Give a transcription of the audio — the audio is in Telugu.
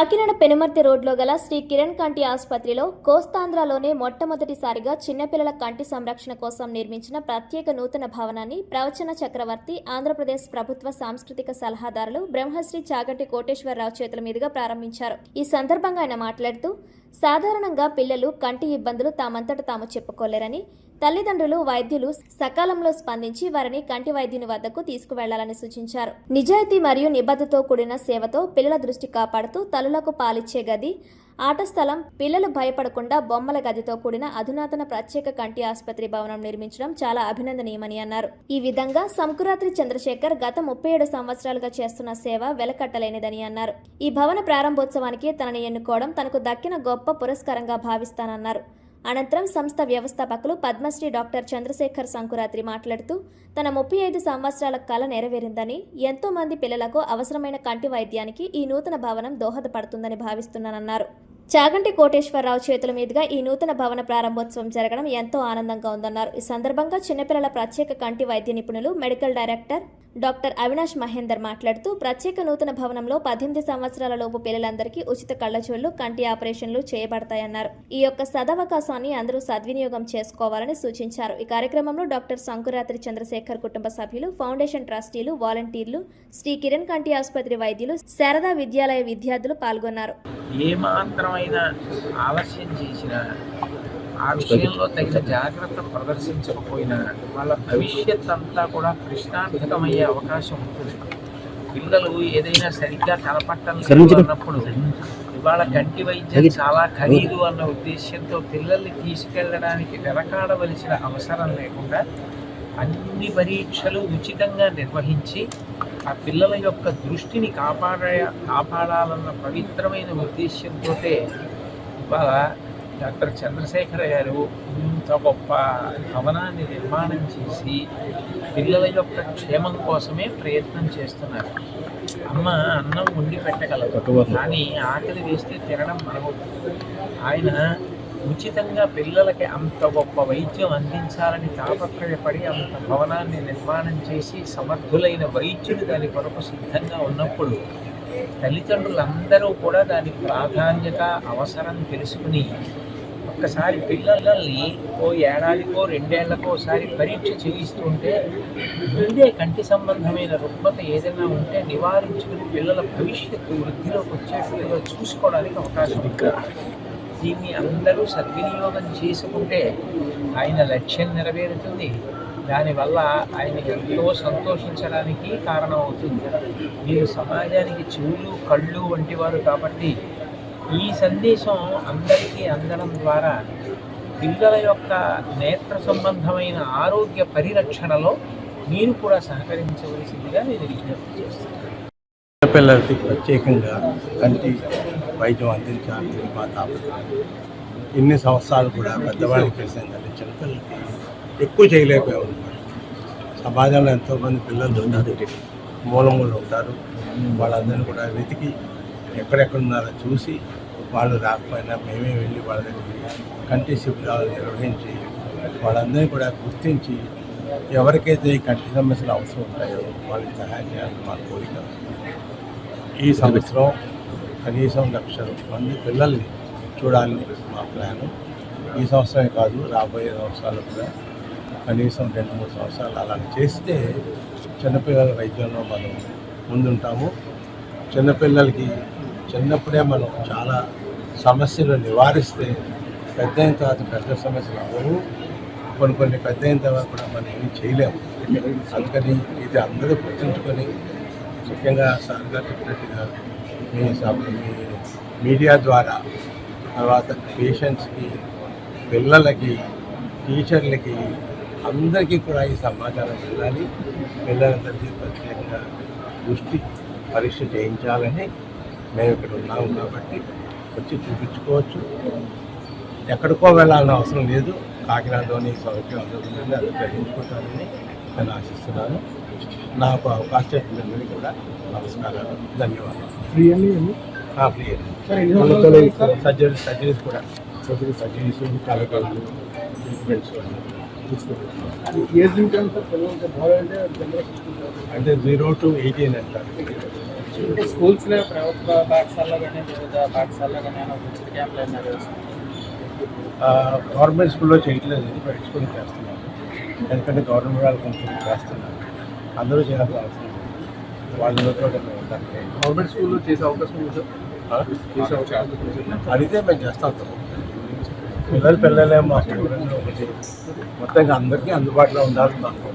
కాకినాడ పెనుమర్తి రోడ్లో గల శ్రీ కిరణ్ కంటి ఆసుపత్రిలో కోస్తాంధ్రలోనే మొట్టమొదటిసారిగా చిన్నపిల్లల కంటి సంరక్షణ కోసం నిర్మించిన ప్రత్యేక నూతన భవనాన్ని ప్రవచన చక్రవర్తి ఆంధ్రప్రదేశ్ ప్రభుత్వ సాంస్కృతిక సలహాదారులు బ్రహ్మశ్రీ చాగంటి కోటేశ్వరరావు చేతుల మీదుగా ప్రారంభించారు. ఈ సందర్భంగా ఆయన మాట్లాడుతూ సాధారణంగా పిల్లలు కంటి ఇబ్బందులు తామంతట తాము చెప్పుకోలేరని తల్లిదండ్రులు వైద్యులు సకాలంలో స్పందించి వారిని కంటి వైద్యుని వద్దకు తీసుకువెళ్ళాలని సూచించారు. నిజాయితీ మరియు నిబద్ధతో కూడిన సేవతో పిల్లల దృష్టి కాపాడుతూ తల్లులకు పాలిచ్చే గది ఆట స్థలం పిల్లలు భయపడకుండా బొమ్మల గదితో కూడిన అధునాతన ప్రత్యేక కంటి ఆసుపత్రి భవనం నిర్మించడం చాలా అభినందనీయమని అన్నారు. ఈ విధంగా సంకురాత్రి చంద్రశేఖర్ గత ముప్పై ఏడు సంవత్సరాలుగా చేస్తున్న సేవ వెలకట్టలేనిదని అన్నారు. ఈ భవన ప్రారంభోత్సవానికి తనని ఎన్నుకోవడం తనకు దక్కిన గొప్ప పురస్కారంగా భావిస్తానన్నారు. అనంతరం సంస్థ వ్యవస్థాపకులు పద్మశ్రీ డాక్టర్ చంద్రశేఖర్ సంకురాత్రి మాట్లాడుతూ తన ముప్పై ఐదు సంవత్సరాల కళ నెరవేరిందని ఎంతో మంది పిల్లలకు అవసరమైన కంటి వైద్యానికి ఈ నూతన భవనం దోహదపడుతుందని భావిస్తున్నానన్నారు. చాగంటి కోటేశ్వరరావు చేతుల మీదుగా ఈ నూతన భవన ప్రారంభోత్సవం జరగడం ఎంతో ఆనందంగా ఉందన్నారు. ఈ సందర్భంగా చిన్నపిల్లల ప్రత్యేక కంటి వైద్య నిపుణులు medical director doctor Avinash Mahender మాట్లాడుతూ ప్రత్యేక నూతన భవనంలో పద్దెనిమిది సంవత్సరాల లోపు పిల్లలందరికీ ఉచిత కళ్ళజోళ్ళు కంటి ఆపరేషన్లు చేయబడతాయన్నారు. ఈ యొక్క సదవకాశాన్ని అందరూ సద్వినియోగం చేసుకోవాలని సూచించారు. ఈ కార్యక్రమంలో డాక్టర్ శంకురాత్రి చంద్రశేఖర్ కుటుంబ సభ్యులు ఫౌండేషన్ ట్రస్టీలు వాలంటీర్లు శ్రీ కిరణ్ కంటి ఆసుపత్రి వైద్యులు శారదా విద్యాలయ విద్యార్థులు పాల్గొన్నారు. ఏమాత్రమైన ఆలస్యం చేసినా ఆ విషయంలో తగిన జాగ్రత్త ప్రదర్శించకపోయినా వాళ్ళ భవిష్యత్ అంతా కూడా ప్రశ్నార్థకమయ్యే అవకాశం ఉంటుంది. పిల్లలు ఏదైనా సరిగ్గా కనపట్టం లేదు అన్నప్పుడు ఇవాళ కంటి వైద్యం చాలా ఖరీదు అన్న ఉద్దేశంతో పిల్లల్ని తీసుకెళ్ళడానికి వెనకాడవలసిన అవసరం లేకుండా అన్ని పరీక్షలు ఉచితంగా నిర్వహించి ఆ పిల్లల యొక్క దృష్టిని కాపాడ కాపాడాలన్న పవిత్రమైన ఉద్దేశంతో ఇవాళ డాక్టర్ చంద్రశేఖర గారు ఇంత గొప్ప భవనాన్ని నిర్మాణం చేసి పిల్లల యొక్క క్షేమం కోసమే ప్రయత్నం చేస్తున్నారు. అమ్మ అన్నం వండి పెట్టగలదు. కానీ ఆకలి వేస్తే తినడం మనము ఆయన ఉచితంగా పిల్లలకి అంత గొప్ప వైద్యం అందించాలని తాపత్రయపడి అంత భవనాన్ని నిర్మాణం చేసి సమర్థులైన వైద్యులు దాని కొరకు సిద్ధంగా ఉన్నప్పుడు తల్లిదండ్రులందరూ కూడా దాని ప్రాధాన్యత అవసరం తెలుసుకుని ఒక్కసారి పిల్లల్ని ఓ ఏడాదికో రెండేళ్ళకో ఒకసారి పరీక్ష చేయిస్తుంటే ముందే కంటి సంబంధమైన రుగ్మత ఏదైనా ఉంటే నివారించుకుని పిల్లల భవిష్యత్తు వృద్ధిలోకి వచ్చేట్లుగా చూసుకోవడానికి అవకాశం ఉంది. దీన్ని అందరూ సద్వినియోగం చేసుకుంటే ఆయన లక్ష్యం నెరవేరుతుంది. దానివల్ల ఆయన ఎంతో సంతోషించడానికి కారణం అవుతుంది మీరు సమాజానికి చెవులు కళ్ళు వంటి వారు కాబట్టి ఈ సందేశం అందరికీ అందడం ద్వారా పిల్లల యొక్క నేత్ర సంబంధమైన ఆరోగ్య పరిరక్షణలో మీరు కూడా సహకరించవలసిందిగా నేను విజ్ఞప్తి చేస్తున్నాను. పిల్లలకి ప్రత్యేకంగా కంటి వైద్యం అందించాలని మా తాపత్రయం ఇన్ని సంవత్సరాలు కూడా పెద్దవాళ్ళకి చిన్న పిల్లలకి ఎక్కువ చేయలేకపోయాం సమాజంలో ఎంతోమంది పిల్లలు ఉన్నారు. మూలమూలు ఉంటారు. వాళ్ళందరినీ కూడా వెతికి ఎక్కడెక్కడ ఉన్నారో చూసి వాళ్ళు రాకపోయినా మేమే వెళ్ళి వాళ్ళ దగ్గరికి కంటి శిబిరాలు నిర్వహించి వాళ్ళందరినీ కూడా గుర్తించి ఎవరికైతే ఈ కంటి సమస్యలు అవసరం ఉంటాయో వాళ్ళకి సహాయం చేయాలని మా కోరిక. ఈ సంవత్సరం కనీసం లక్ష మంది పిల్లల్ని చూడాలని మా ప్లాను. ఈ సంవత్సరమే కాదు రాబోయే సంవత్సరాలు కూడా కనీసం రెండు మూడు సంవత్సరాలు అలా చేస్తే చిన్నపిల్లల వైద్యంలో మనం ముందుంటాము. చిన్నపిల్లలకి చిన్నప్పుడే మనం చాలా సమస్యలు నివారిస్తే పెద్ద అయిన తర్వాత పెద్ద సమస్యలు అవ్వవు. కొన్ని కొన్ని పెద్ద అయిన తర్వాత కూడా మనం ఏమీ చేయలేము. అందుకని ఇది అందరూ గుర్తుంచుకొని ముఖ్యంగా సార్ గారు చెప్పినట్టుగా మీ మీడియా ద్వారా తర్వాత పేషెంట్స్కి పిల్లలకి టీచర్లకి అందరికీ కూడా ఈ సమాచారం వెళ్ళాలి పిల్లలందరికీ ప్రత్యేకంగా దృష్టి పరీక్ష చేయించాలని మేము ఇక్కడ ఉన్నాము కాబట్టి వచ్చి చూపించుకోవచ్చు. ఎక్కడికో వెళ్ళాలని అవసరం లేదు. కాకినాడలోని సౌకర్యం అందుతుందని అది గ్రహించుకుంటానని నేను ఆశిస్తున్నాను. నాకు అవకాశం ఇచ్చినందుకు కూడా నమస్కారాలు ధన్యవాదాలు. ఫ్రీ అండి ఫ్రీ అండి. సర్జరీ సర్జరీస్ కూడా సర్జరీ సర్జరీస్ కలకలు ట్రీట్మెంట్స్ ఏజ్ అంటే జీరో టు ఎయిటీన్ అంటారు అంటే స్కూల్స్లో ప్రభుత్వ పాఠశాలలో కానీ వివిధ పాఠశాలలో కానీ ఏమైనా ఉచిత క్యాంపులు ఏమైనా నిర్వహిస్తున్నారు గవర్నమెంట్ స్కూల్లో చేయట్లేదు ప్రైవేట్ స్కూల్లో చేస్తున్నాను ఎందుకంటే గవర్నమెంట్ వాళ్ళు కొంచెం చేస్తున్నారు. అందరూ చేయాల్సిన అవసరం దానికి గవర్నమెంట్ స్కూల్లో చేసే అవకాశం ఉంది అడిగితే మేము చేస్తాం. పిల్లలు పిల్లలే ఒకటి. మొత్తంగా అందరికీ అందుబాటులో ఉండాలని మాకు